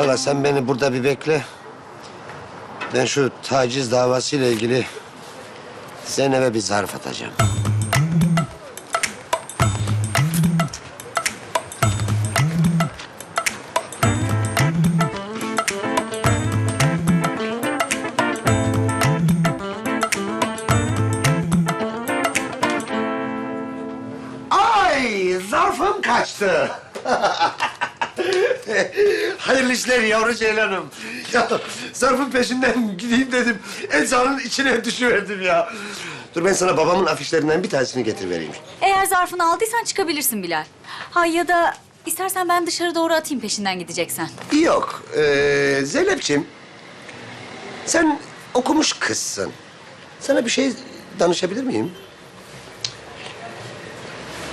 Valla sen beni burada bir bekle. Ben şu taciz davasıyla ilgili Zeynep'e bir zarf atacağım. Ay zarfım kaçtı. Hayırlı işler yavru ceylanım. Ya zarfın peşinden gideyim dedim. Eczanın içine düşüverdim ya. Dur ben sana babamın afişlerinden bir tanesini getir vereyim. Eğer zarfını aldıysan çıkabilirsin Bilal. Ha ya da istersen ben dışarı doğru atayım peşinden gideceksen. Yok. Ee, Zeynep'ciğim. Sen okumuş kızsın. Sana bir şey danışabilir miyim?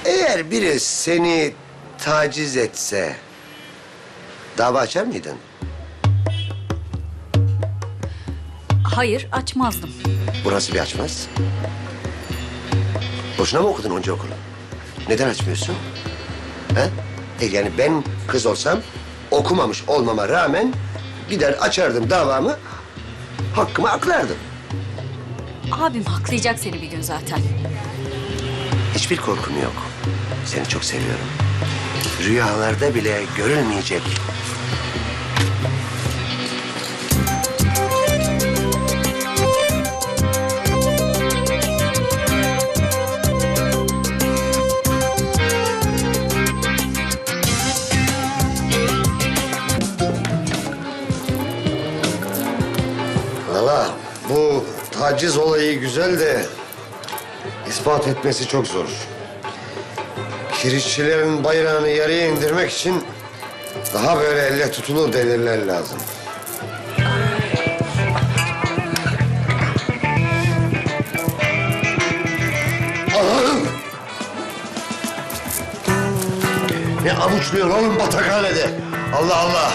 Eğer biri seni taciz etse... ...dava açar mıydın? Hayır açmazdım. Burası bir açmaz. Boşuna mı okudun onca okulu? Neden açmıyorsun? He? E yani ben kız olsam okumamış olmama rağmen gider açardım davamı, hakkımı aklardım. Abim haklayacak seni bir gün zaten. Hiçbir korkum yok. Seni çok seviyorum. Rüyalarda bile görülmeyecek. Valla bu taciz olayı güzel de ispat etmesi çok zor. Kirişçilerin bayrağını yarıya indirmek için daha böyle elle tutulur deliller lazım. Allah'ım! Ne avuçluyor oğlum batakhanede? Allah Allah!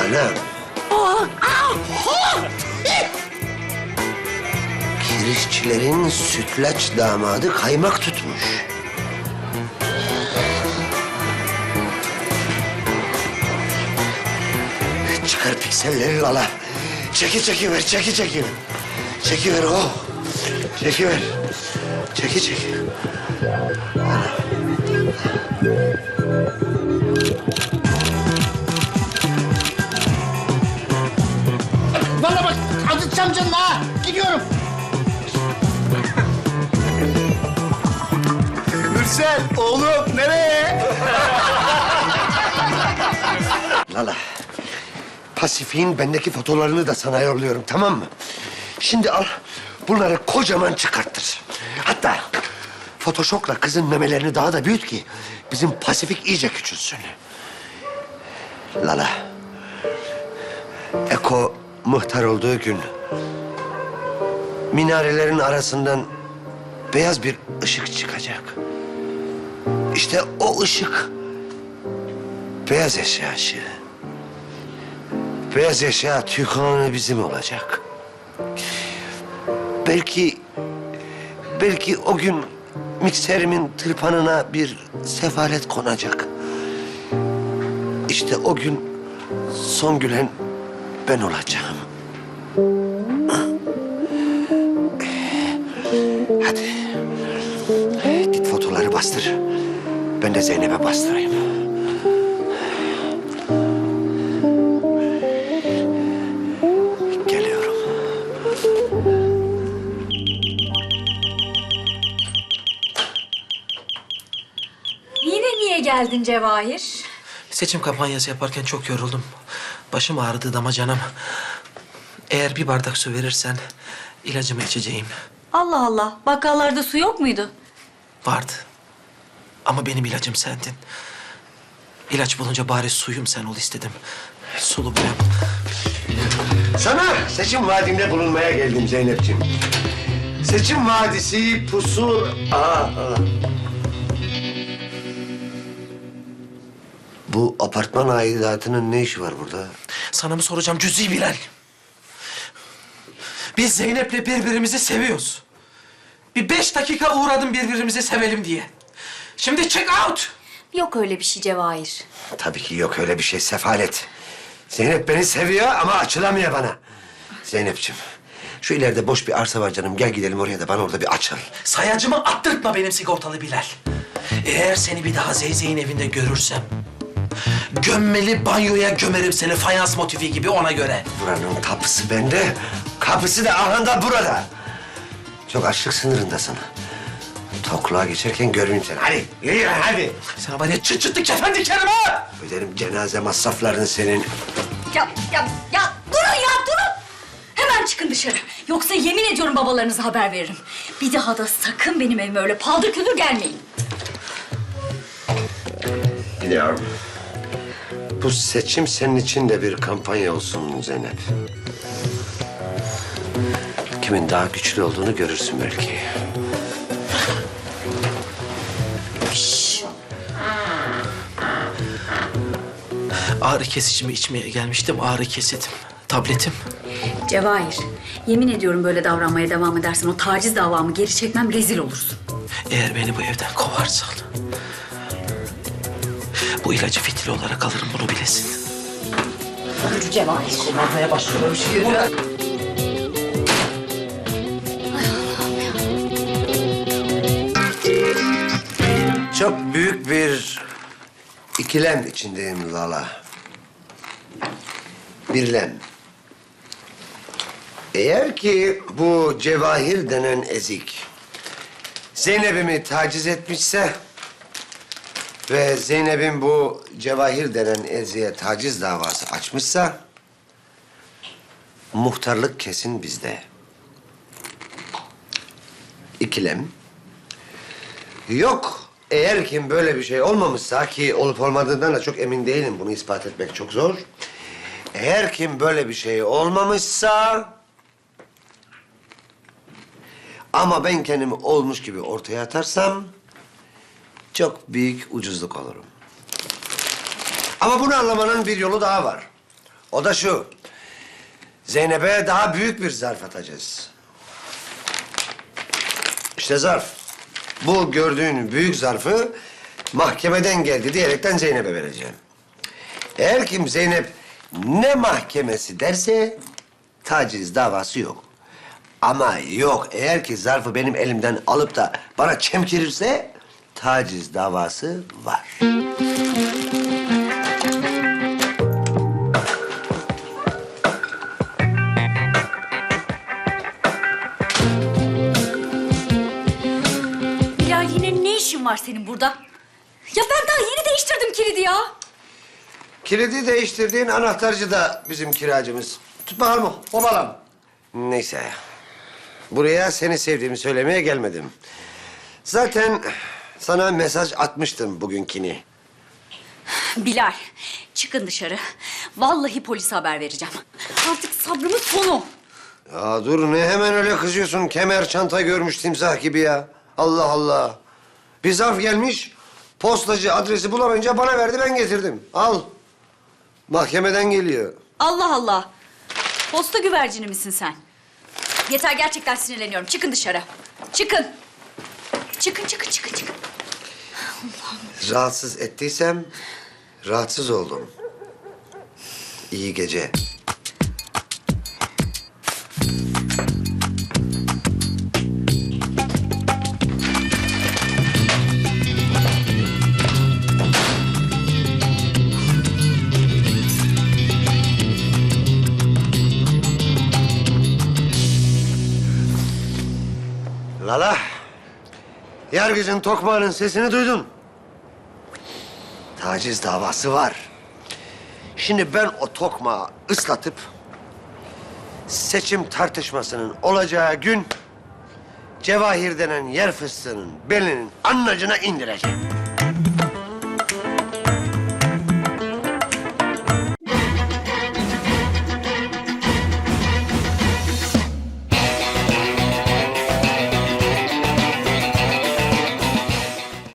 Anam. Kirişçilerin sütlaç damadı kaymak tutmuş. Çıkar pikselleri lala. Çeki çeki ver, çeki çeki ver. Çeki ver oh. Çeki ver. Çeki çeki. Bana Mürsel oğlum nereye? Lala. Pasifik'in bendeki fotolarını da sana yolluyorum tamam mı? Şimdi al bunları kocaman çıkarttır. Hatta Photoshop'la kızın memelerini daha da büyüt ki bizim Pasifik iyice küçülsün. Lala. Eko muhtar olduğu gün minarelerin arasından beyaz bir ışık çıkacak. İşte o ışık beyaz eşya ışığı. Beyaz eşya tüykanı bizim olacak. Belki, belki o gün mikserimin tırpanına bir sefalet konacak. İşte o gün son gülen ben olacağım. Hadi. Git fotoları bastır. Ben de Zeynep'e bastırayım. Geliyorum. Yine niye geldin Cevahir? Seçim kampanyası yaparken çok yoruldum. Başım ağrıdı damacanam. Eğer bir bardak su verirsen ilacımı içeceğim. Allah Allah bakkallarda su yok muydu? Vardı. Ama benim ilacım sendin. İlaç bulunca bari suyum sen ol istedim. Sulu boyam. Sana seçim vaadinde bulunmaya geldim Zeynep'ciğim. Seçim vadisi pusu... Aa, aa. Bu apartman aidatının ne işi var burada? Sana mı soracağım cüzi Bilal? Biz Zeynep'le birbirimizi seviyoruz. Bir beş dakika uğradım birbirimizi sevelim diye. Şimdi check out. Yok öyle bir şey Cevahir. Tabii ki yok öyle bir şey sefalet. Zeynep beni seviyor ama açılamıyor bana. Zeynep'ciğim şu ileride boş bir arsa var canım. Gel gidelim oraya da bana orada bir açıl. Sayacımı attırtma benim sigortalı Bilal. Eğer seni bir daha Zeyzey'in evinde görürsem... ...gömmeli banyoya gömerim seni fayans motifi gibi ona göre. Buranın kapısı bende. Kapısı da ahanda burada. Çok açlık sınırındasın. Tokluğa geçerken görmeyeyim seni. Hadi yürü lan, hadi. Sana var ya çıt çıtlık kefen dikerim ha! Öderim cenaze masraflarını senin. Ya, ya, ya durun ya durun. Hemen çıkın dışarı. Yoksa yemin ediyorum babalarınıza haber veririm. Bir daha da sakın benim evime öyle paldır küldür gelmeyin. Gidiyorum. Bu seçim senin için de bir kampanya olsun Zeynep. Kimin daha güçlü olduğunu görürsün belki. Ağrı kesicimi içmeye gelmiştim, ağrı kesedim. Tabletim. Cevahir, yemin ediyorum böyle davranmaya devam edersen o taciz davamı geri çekmem rezil olursun. Eğer beni bu evden kovarsan... ...bu ilacı fitil olarak alırım bunu bilesin. Yürü Cevahir. Kullanmaya başlıyorum şimdi. Çok büyük bir ikilem içindeyim Lala. Birlem. Eğer ki bu Cevahir denen ezik Zeynep'imi taciz etmişse ve Zeynep'in bu Cevahir denen eziğe taciz davası açmışsa muhtarlık kesin bizde. İkilem. Yok. Eğer kim böyle bir şey olmamışsa ki olup olmadığından da çok emin değilim. Bunu ispat etmek çok zor. Eğer kim böyle bir şey olmamışsa... Ama ben kendimi olmuş gibi ortaya atarsam... ...çok büyük ucuzluk olurum. Ama bunu anlamanın bir yolu daha var. O da şu. Zeynep'e daha büyük bir zarf atacağız. İşte zarf. Bu gördüğün büyük zarfı mahkemeden geldi diyerekten Zeynep'e vereceğim. Eğer kim Zeynep ne mahkemesi derse taciz davası yok. Ama yok eğer ki zarfı benim elimden alıp da bana çemkirirse taciz davası var. Ne işin var senin burada? Ya ben daha yeni değiştirdim kilidi ya. Kilidi değiştirdiğin anahtarcı da bizim kiracımız. Tut bakalım o, babalam. Neyse. Buraya seni sevdiğimi söylemeye gelmedim. Zaten sana mesaj atmıştım bugünkini. Bilal, çıkın dışarı. Vallahi polise haber vereceğim. Artık sabrımın sonu. Ya dur ne hemen öyle kızıyorsun. Kemer çanta görmüş timsah gibi ya. Allah Allah. Bir zarf gelmiş. Postacı adresi bulamayınca bana verdi ben getirdim. Al. Mahkemeden geliyor. Allah Allah. Posta güvercini misin sen? Yeter gerçekten sinirleniyorum. Çıkın dışarı. Çıkın. Çıkın, çıkın, çıkın, çıkın. Rahatsız ettiysem rahatsız oldum. İyi gece. Lala. Yargıcın tokmağının sesini duydun. Taciz davası var. Şimdi ben o tokmağı ıslatıp... ...seçim tartışmasının olacağı gün... ...Cevahir denen yer fıstığının belinin annacına indireceğim.